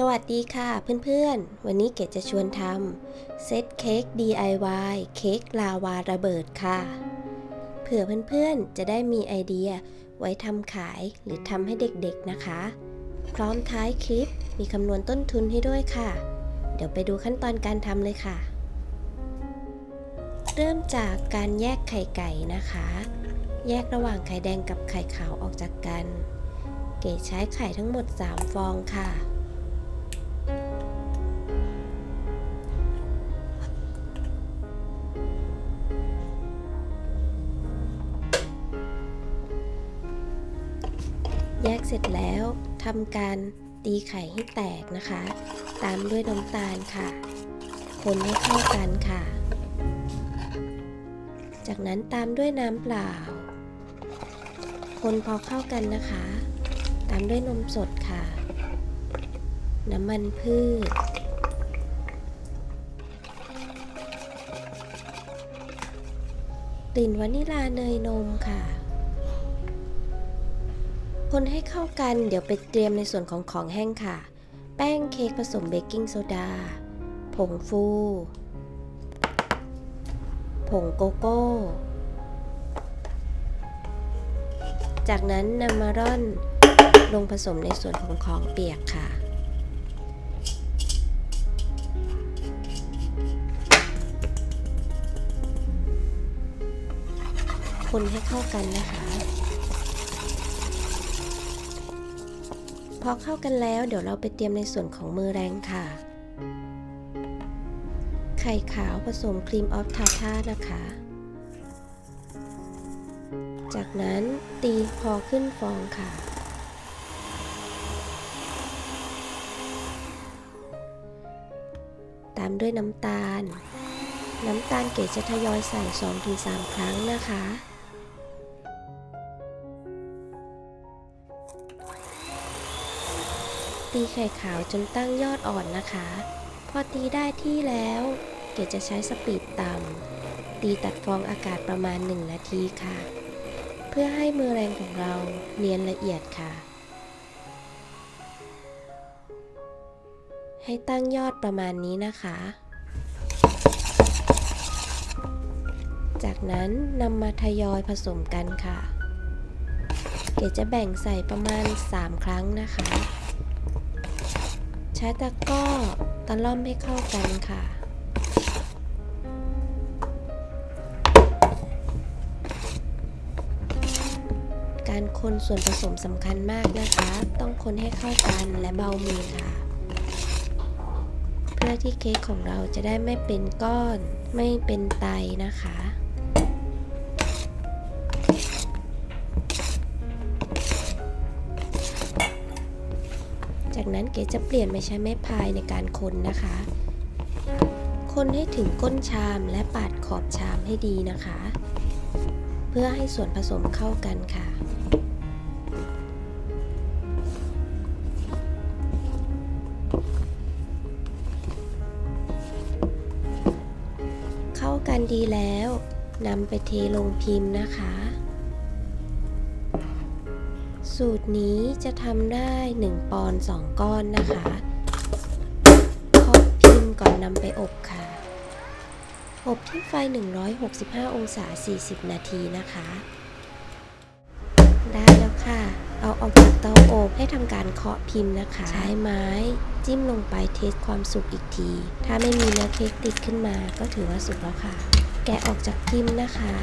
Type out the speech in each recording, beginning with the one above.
สวัสดีค่ะเพื่อนๆ วันนี้เกดจะชวนทำเซตเค้ก DIY เค้กลาวาระเบิดค่ะ เผื่อเพื่อนๆ จะได้มีไอเดียไว้ทำขายหรือทำให้เด็กๆนะคะ พร้อมท้ายคลิปมีคำนวณต้นทุนให้ด้วยค่ะ เดี๋ยวไปดูขั้นตอนการทำเลยค่ะ เริ่มจากการแยกไข่ไก่นะคะ แยกระหว่างไข่แดงกับไข่ขาวออกจากกัน เกดใช้ไข่ทั้งหมด 3 ฟองค่ะ แยกเสร็จแล้วทำการตีไข่ให้แตกนะคะ ตามด้วยน้ำตาลค่ะ คนให้เข้ากันค่ะ จากนั้นตามด้วยน้ำเปล่า คนพอเข้ากันนะคะ ตามด้วยนมสดค่ะ น้ำมันพืช กลิ่นวานิลาเนยนมค่ะ คนให้เข้ากันเดี๋ยวไปเตรียมในส่วนของของแห้งค่ะ แป้งเค้กผสมเบกกิ้งโซดา ผงฟู ผงโกโก้ จากนั้นนำมาร่อนลงผสมในส่วนของของเปียกค่ะ คนให้เข้ากันนะคะ อเข้ากันแล้วเดี๋ยวเราไปเตรียมในส่วนของมือแรงค่ะ ไข่ขาวผสมครีมออฟทาท่านะคะ จากนั้นตีพอขึ้นฟองค่ะตามด้วยน้ำตาล น้ำตาลเกรดจะทยอยใส่ 2-3 ครั้งนะคะ ตีไข่ขาวจนตั้งยอดอ่อนนะคะ พอตีได้ที่แล้ว เกดจะใช้สปีดต่ำตีตัดฟองอากาศประมาณ 1 นาทีค่ะ เพื่อให้มือแรงของเราเนียนละเอียดค่ะ ให้ตั้งยอดประมาณนี้นะคะ จากนั้นนำมาทยอยผสมกันค่ะ เกดจะแบ่งใส่ประมาณ 3 ครั้งนะคะ ใช้ตะก้อตะล่อมให้เข้ากันค่ะ การคนส่วนผสมสำคัญมากนะคะ ต้องคนให้เข้ากันและเบามือค่ะ เพื่อที่เค้กของเราจะได้ไม่เป็นก้อน ไม่เป็นไตนะคะ นั้นเก๋จะเปลี่ยนมาใช้ไม้พายในการคนนะคะ คนให้ถึงก้นชามและปาดขอบชามให้ดีนะคะ เพื่อให้ส่วนผสมเข้ากันค่ะ เข้ากันดีแล้วนำไปเทลงพิมพ์นะคะ สูตรนี้จะทำได้ 1 ปอนด์2ก้อนนะคะเคาะพิมพ์ก่อนนำไปอบค่ะ อบที่ไฟ 165 องศา 40 นาทีนะคะ ได้แล้วค่ะ เอาออกจากเตาอบให้ทำการเคาะพิมพ์นะคะ ใช้ไม้จิ้มลงไปเทสความสุกอีกที ถ้าไม่มีเนื้อเค้กติดขึ้นมาก็ถือว่าสุกแล้วค่ะ แกะออกจากพิมพ์นะคะ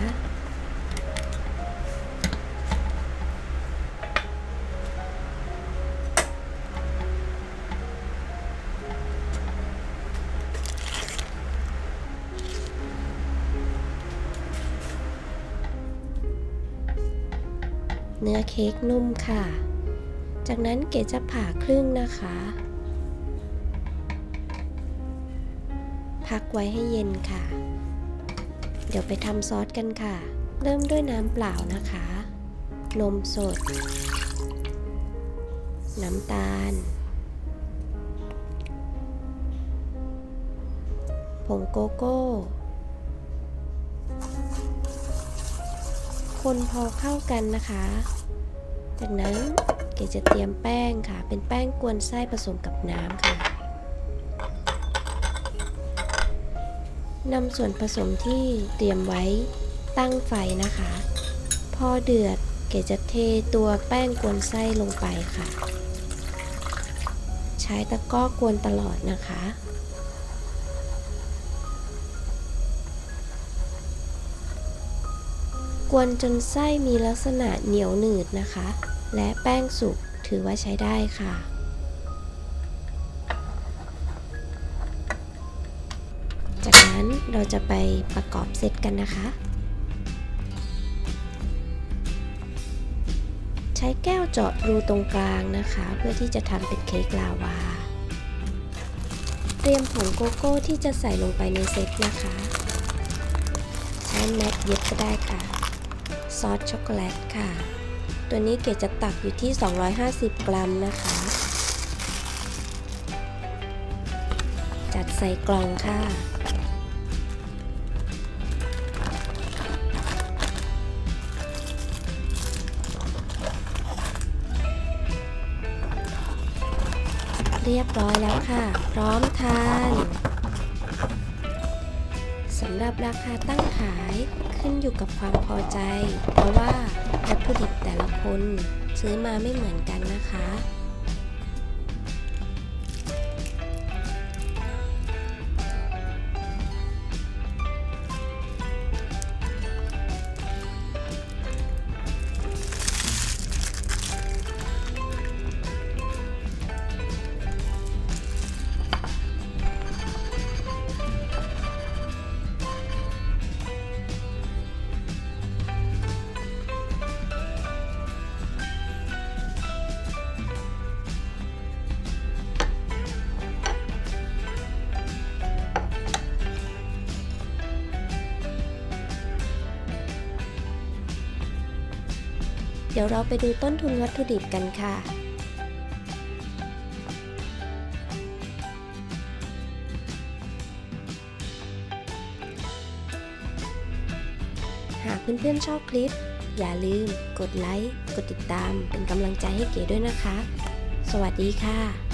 เนื้อเค้กนุ่มค่ะ จากนั้นเกดจะผ่าครึ่งนะคะ พักไว้ให้เย็นค่ะ เดี๋ยวไปทำซอสกันค่ะ เริ่มด้วยน้ำเปล่านะคะ นมสด น้ำตาล ผงโกโก้ คนพอเข้ากันนะคะ จากนั้นเกจะเตรียมแป้งค่ะ เป็นแป้งกวนไส้ผสมกับน้ำค่ะนำส่วนผสมที่เตรียมไว้ตั้งไฟนะคะ พอเดือดเกจะเทตัวแป้งกวนไส้ลงไปค่ะ ใช้ตะกร้อกวนตลอดนะคะ กวนจนไส้มีลักษณะเหนียวหนืดนะคะ และแป้งสุกถือว่าใช้ได้ค่ะ จากนั้นเราจะไปประกอบเซตกันนะคะ ใช้แก้วเจาะรูตรงกลางนะคะ เพื่อที่จะทำเป็นเค้กลาวา เตรียมผงโกโก้ที่จะใส่ลงไปในเซตนะคะ ใช้แมทเย็บก็ได้ค่ะ ซอสช็อกโกแลตค่ะ ตัวนี้เกดจะตักอยู่ที่ 250 กรัมนะคะ จัดใส่กล่องค่ะ เรียบร้อยแล้วค่ะ พร้อมทาน สำหรับราคาตั้งขายขึ้นอยู่กับความพอใจ เพราะว่าวัตถุดิบแต่ละคนซื้อมาไม่เหมือนกันนะคะ เดี๋ยวเราไปดูต้นทุนวัตถุดิบกันค่ะ หากเพื่อนๆชอบคลิป อย่าลืม กดไลค์ กดติดตาม เป็นกำลังใจให้เก๋ด้วยนะคะ สวัสดีค่ะ